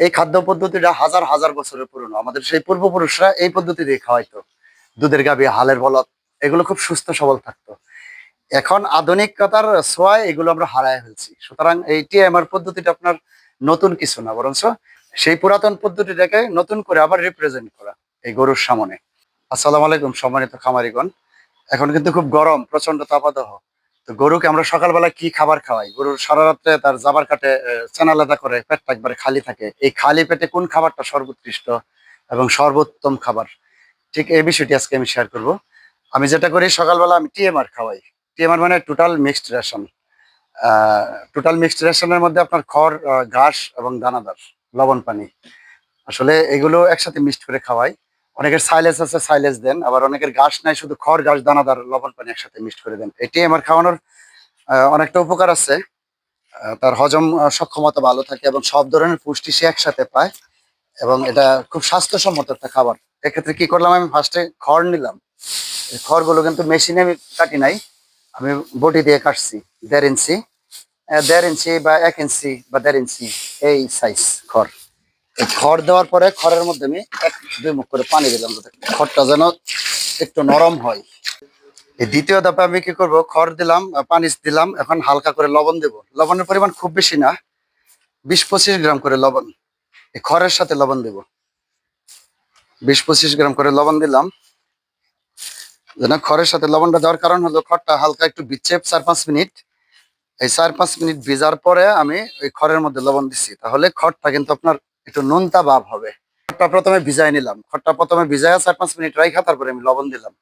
এই খাদ্য পদ্ধতিটা হাজার হাজার বছরের পুরনো। আমাদের সেই পূর্বপুরুষরা এই পদ্ধতি দিয়ে খাওয়াইতো। দুধের গাভী হালের বলদ, এগুলো খুব সুস্থ সবল থাকতো। এখন আধুনিকতার ছোঁয়ায় এগুলো আমরা হারায় ফেলছি। সুতরাং এই টিএমআর পদ্ধতিটা আপনার নতুন কিছু না, বরঞ্চ সেই পুরাতন পদ্ধতিটাকে নতুন করে আবার রিপ্রেজেন্ট করা এই গরুর সামনে। আসসালামু আলাইকুম সম্মানিত খামারিগণ। এখন কিন্তু খুব গরম প্রচণ্ড তাপাদহ। তো গরুকে আমরা সকালবেলা কি খাবার খাওয়াই? গরুর সারা রাত্রে তার জাবার কাটে চেনালাদা করে, পেটটা একবারে খালি থাকে। এই খালি পেটে কোন খাবারটা সর্বোৎকৃষ্ট এবং সর্বোত্তম খাবার? ঠিক এই বিষয়টি আজকে আমি শেয়ার করব। আমি যেটা করি, সকালবেলা আমি টিএমআর খাওয়াই। টিএমআর মানে total mixed ration total mixed রেশনের মধ্যে আপনার খড় ঘাস এবং দানাদার, লবণ, পানি। আসলে এগুলো একসাথে মিক্সড করে খাওয়াই। অনেকের সাইলেন্স আছে সাইলেন্স দেন। আবার অনেকের ঘাস নাই, শুধু খড়, ঘাস, দানাদার, লবণ পানি একসাথে মিক্সড করে দেন। এটি আমার খাওয়ানোর অনেকটা উপকার আছে। তার হজম সক্ষমতা ভালো থাকে এবং সব ধরনের পুষ্টি সে একসাথে পায়। এবং এটা খুব স্বাস্থ্যসম্মত একটা খাবার। এক্ষেত্রে কি করলাম আমি? ফার্স্টে খড় নিলাম। খড়গুলো কিন্তু মেশিনে আমি কাটি নাই। আমি বটি দিয়ে কাটছি। দেড় ইঞ্চি দেড় ইঞ্চি বা এক ইঞ্চি বা দেড় ইঞ্চি এই সাইজ খড়। খড় দেওয়ার পরে খড়ের মধ্যে আমি এক, দুই মুখ করে পানি দিলাম খড়টা যেন একটু নরম হয়। দ্বিতীয় ধাপে আমি কি করব? খড় দিলাম পানি দিলাম, এখন হালকা করে লবণ দেব। লবণের পরিমাণ খুব বেশি না বিশ পঁচিশ গ্রাম করে লবণ। এই খড়ের সাথে লবণ দেব। বিশ পঁচিশ গ্রাম করে লবণ দিলাম। যেন খড়ের সাথে লবণটা দেওয়ার কারণ হলো খড়টা হালকা একটু বিচ্ছে চার পাঁচ মিনিট। এই চার পাঁচ মিনিট ভিজার পরে আমি ওই খড়ের মধ্যে লবণ দিচ্ছি তাহলে খড়টা কিন্তু আপনার একটু নোনতা ভাব হবে। খড়টা প্রথমে ভিজাই নিলাম। খড়টা প্রথমে ভিজায় চার পাঁচ মিনিট রাইখা, তারপরে আমি লবণ দিলাম।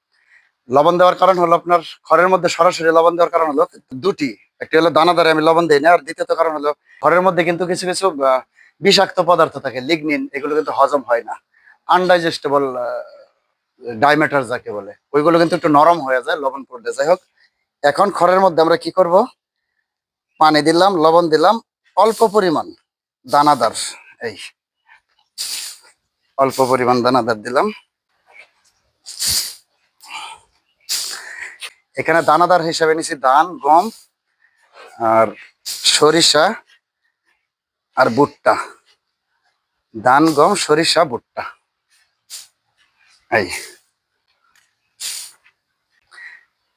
লবণ দেওয়ার কারণ হলো আপনার খড়ের মধ্যে সরাসরি লবণ দেওয়ার কারণ হলো দুটি। একটি হলো দানাদারে আমি লবণ দিই না, আর দ্বিতীয়ত কারণ হলো খড়ের মধ্যে কিন্তু কিছু কিছু বিষাক্ত পদার্থ থাকে লিগনিন এগুলো কিন্তু হজম হয় না। আনডাইজেস্টেবল ডায়মেটার যাকে বলে, ওইগুলো কিন্তু একটু নরম হয়ে যায়, লবণ পড়লে। যাই হোক, এখন খড়ের মধ্যে আমরা কি করব? পানি দিলাম, লবণ দিলাম, অল্প পরিমাণ দানাদার। এই, অল্প পরিমাণ দানাদার দিলাম। এখানে দানাদার হিসাবে নিছি ধান, গম আর সরিষা আর ভুট্টা। ধান, গম, সরিষা, ভুট্টা। এই।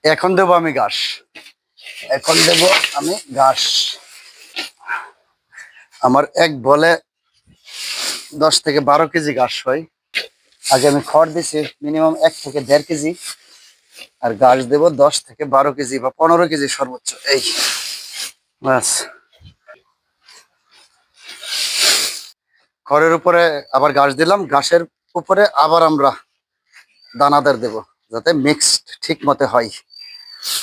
এখন দেবো আমি ঘাস। এখন দেব আমি ঘাস। আমার এক বলে দশ থেকে বারো কেজি ঘাস হয়। আগে আমি খড় দিছি মিনিমাম এক থেকে দেড় কেজি। আর ঘাস দেব দশ থেকে বারো কেজি বা পনেরো কেজি সর্বোচ্চ, এই। ব্যাস। খড়ের উপরে আবার ঘাস দিলাম, ঘাসের উপরে আবার আমরা দানাদার দেব, যাতে মিক্সড ঠিক মতে হয়।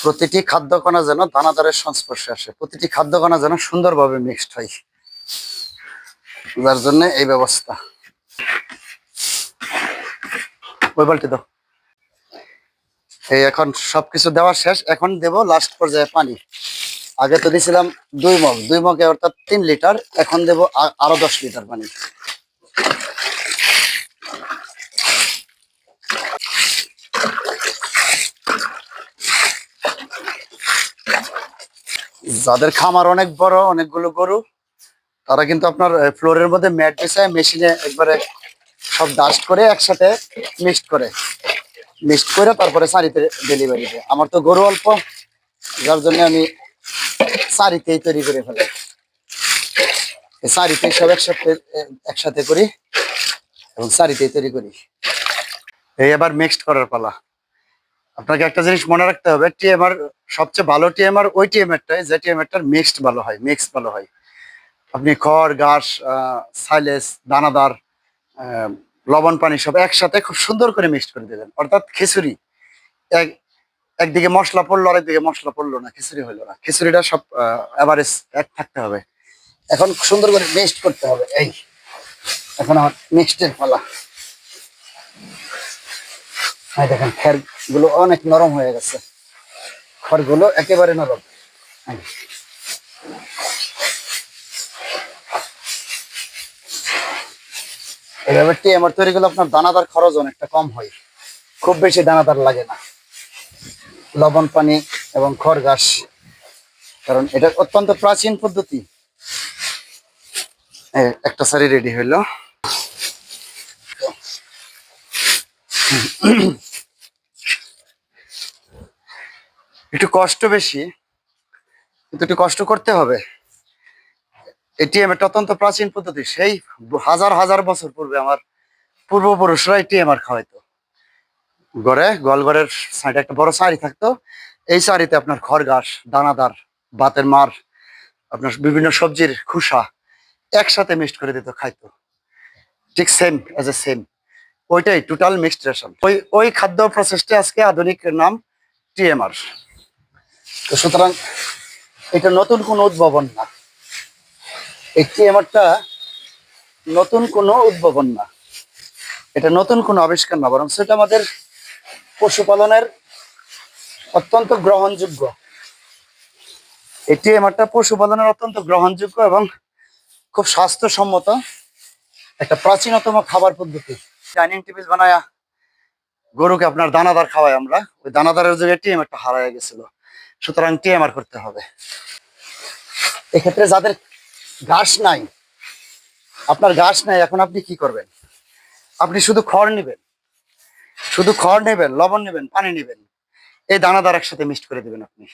প্রতিটি খাদ্য কণা যেন দানাদারের সংস্পর্শে আসে, প্রতিটি খাদ্য কণা যেন সুন্দরভাবে মিক্সড হয়। যার জন্য এই ব্যবস্থা। ওই বালতি দাও। এই এখন সবকিছু দেওয়া শেষ, এখন দেব লাস্ট পর্যায়ে পানি। আগে তো দিয়েছিলাম দুই মগ, দুই মগে অর্থাৎ তিন লিটার, এখন দেব আরও দশ লিটার পানি। যাদের খামার অনেক বড়, অনেকগুলো গরু তারা কিন্তু আপনার ফ্লোরের মধ্যে ম্যাট বিছায় মেশিনে একবারে সব ডাস্ট করে একসাথে মিক্সড করে। মিক্সড করে তারপরে সারিতে ডেলিভারি দেয়। আমার তো গরু অল্প, যার জন্য আমি সারিতেই তৈরি করে ফেলে। সারিতে সব একসাথে একসাথে করি এবং সারিতেই তৈরি করি। এই এবার মিক্সড করার পালা। আপনাকে একটা জিনিস মনে রাখতে হবে টিএমআর সবচেয়ে ভালো টিএমআর ওই টিএমআরটাই যে টিএমআরটার মিক্সড ভালো হয় মিক্স ভালো হয়। আপনি খড়, ঘাস সাইলেস, দানাদার লবণ পানি সব একসাথে খুব সুন্দর করে মিক্সড করে দেবেন অর্থাৎ খিচুড়ি। এক একদিকে মশলা পড়ল, আরেকদিকে মশলা পড়ল না, খিচুড়ি হলো না। খিচুড়িটা সব এভারেজ এক থাকতে হবে। এখন সুন্দর করে মিক্সড করতে হবে। এই, এখন আমার মিক্সডের পালা। এই দেখেন খেরগুলো অনেক নরম হয়ে গেছে। খড়গুলো একেবারে নরম। এভাবে টিএমআর তৈরি করলে আপনার দানাদার খরচ অনেকটা কম হয়। খুব বেশি দানাদার লাগে না। লবণ, পানি এবং খড় ঘাস, কারণ এটা অত্যন্ত প্রাচীন পদ্ধতি। একটা শাড়ি রেডি হইল। একটু কষ্ট বেশি, কিন্তু একটু কষ্ট করতে হবে। এটিএম একটা অত্যন্ত প্রাচীন পদ্ধতি। সেই হাজার হাজার বছর পূর্বে আমার পূর্বপুরুষরা এটিএম আর খাওয়াইতো। গড়ে গোয়ালঘরের সাইডে একটা বড় শাড়ি থাকতো। এই শাড়িতে আপনার খড় ঘাস দানাদার, বাতের মার, আপনার বিভিন্ন সবজির খুসা একসাথে মিক্সড করে দিত, খাইতো। ঠিক সেম অ্যাজ এ সেম ওইটাই টোটাল মিক্সড রেশন ওই ওই খাদ্য প্রসেসটা আজকে আধুনিক নাম টিএমআর তো সুতরাং এটা নতুন কোনো উদ্ভাবন না। এই টিএমআরটা নতুন কোনো উদ্ভাবন না। এটা নতুন কোনো আবিষ্কার না বরং সেটা আমাদের পশুপালনের অত্যন্ত গ্রহণযোগ্য। এটি আমারটা পশুপালনের অত্যন্ত গ্রহণযোগ্য এবং খুব স্বাস্থ্যসম্মত একটা প্রাচীনতম খাবার পদ্ধতি। ডাইনিং টেবিল বানায়া গরুকে আপনার দানাদার খাওয়াই আমরা। ওই দানাদারের জায়গায় টিএম একটা হারায় গেছিল। সুতরাং টিএমআর করতে হবে। এক্ষেত্রে যাদের ঘাস নাই। আপনার ঘাস নাই, এখন আপনি কি করবেন? আপনি শুধু খড় নেবেন। শুধু খড় নেবেন, লবণ নেবেন, পানি নেবেন। এই দানাদার একসাথে মিক্সড করে দিবেন আপনি।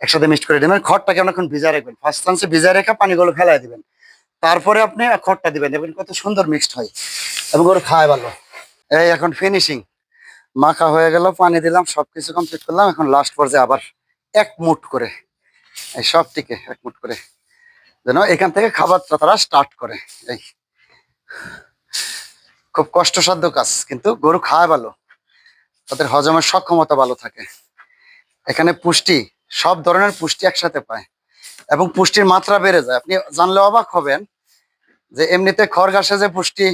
একসাথে মিক্সড করে দিবেন। খড়টাকে অনেকক্ষণ ভিজা রাখবেন। ফার্স্ট চান্সে ভিজা রেখে পানিগুলো ফেলাই দিবেন। তারপরে আপনি খড়টা দিবেন। দেখবেন কত সুন্দর মিক্সড হয় এবং ওর খায় ভালো। এই এখন ফিনিশিং মাখা হয়ে গেল, পানি দিলাম সব কিছু কমপ্লিট করলাম। এখন লাস্ট পর্যায়ে আবার এক মুট করে। এই সবটিকে এক মুট করে। যেন এখান থেকে খাবারটা তারা স্টার্ট করে। এই, খুব কষ্টসাধ্য কাজ, কিন্তু গরু খায় ভালো। তাদের হজমের সক্ষমতা ভালো থাকে। এখানে পুষ্টি, সব ধরনের পুষ্টি একসাথে পায়। এবং পুষ্টির মাত্রা বেড়ে যায়। আপনি জানলে অবাক হবেন যে এমনিতে খড় ঘাসে যে পুষ্টি,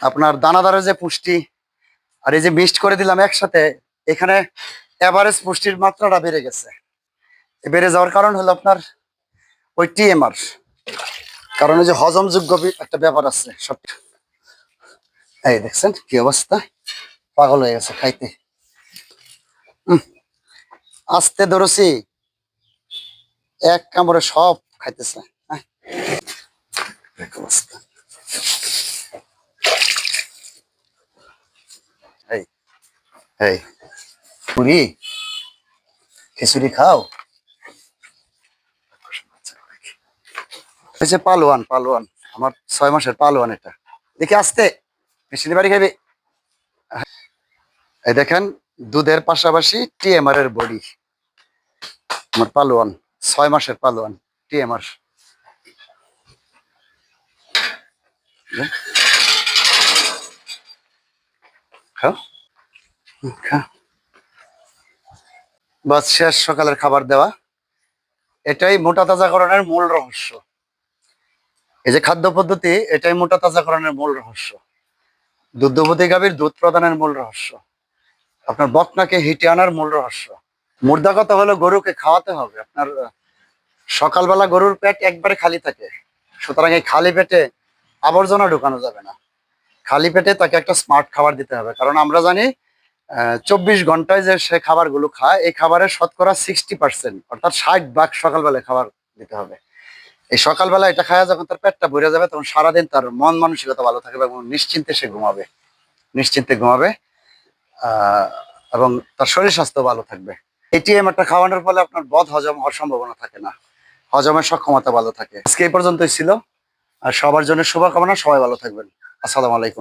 আপনার দানাদারের যে পুষ্টি, আর এই যে মিক্সড করে দিলাম একসাথে, এখানে এভারেজ পুষ্টির মাত্রাটা বেড়ে গেছে। বেড়ে যাওয়ার কারণ হলো আপনার ওই টিএমআর। কারণ ওই যে হজমযোগ্য একটা ব্যাপার আছে সব। এই দেখছেন কি অবস্থা? পাগল হয়ে গেছে খাইতে। আস্তে ধরেছি। এক কামড়ে সব খাইতেছে পুরি, খিচুড়ি খাও? হয়েছে পালোয়ান। পালোয়ান। আমার ছয় মাসের পালোয়ান এটা। দেখি আসতে মেশিনের বাড়ি খাবি এই দেখেন, দুধের পাশাপাশি টিএমআর এর বডি। আমার পালোয়ান, ছয় মাসের পালোয়ান টিএমআর বাস শেষ সকালের খাবার দেওয়া। এটাই মোটা তাজাকরণের মূল রহস্য। এই যে খাদ্য পদ্ধতি, এটাই মোটা তাজাকরণের মূল রহস্য। দুগ্ধবতী গাভীর দুধ প্রদানের মূল রহস্য। আপনার বকনাকে হিটে আনার মূল রহস্য। মুর্দা কথা হলো গরুকে খাওয়াতে হবে। আপনার সকালবেলা গরুর পেট একবারে খালি থাকে। সুতরাং এই খালি পেটে আবর্জনা ঢুকানো যাবে না। খালি পেটে তাকে একটা স্মার্ট খাবার দিতে হবে। কারণ আমরা জানি চব্বিশ ঘন্টায় যে সে খাবারগুলো খায়, এই খাবারের শতকরা সিক্সটি পার্সেন্ট অর্থাৎ ষাট ভাগ সকালবেলা খাবার দিতে হবে। এই সকালবেলা এটা খায় যখন তার পেটটা ভরে যাবে, তখন সারাদিন তার মন মানসিকতা ভালো থাকবে এবং নিশ্চিন্তে সে ঘুমাবে। নিশ্চিন্তে ঘুমাবে এবং তার শরীর স্বাস্থ্য ভালো থাকবে। এটিএম একটা খাওয়ানোর ফলে আপনার বদ হজম হওয়ার সম্ভাবনা থাকে না। হজমের সক্ষমতা ভালো থাকে। আজকে এই পর্যন্তই ছিল। আর সবার জন্য শুভকামনা। সবাই ভালো থাকবেন। আসসালামু আলাইকুম।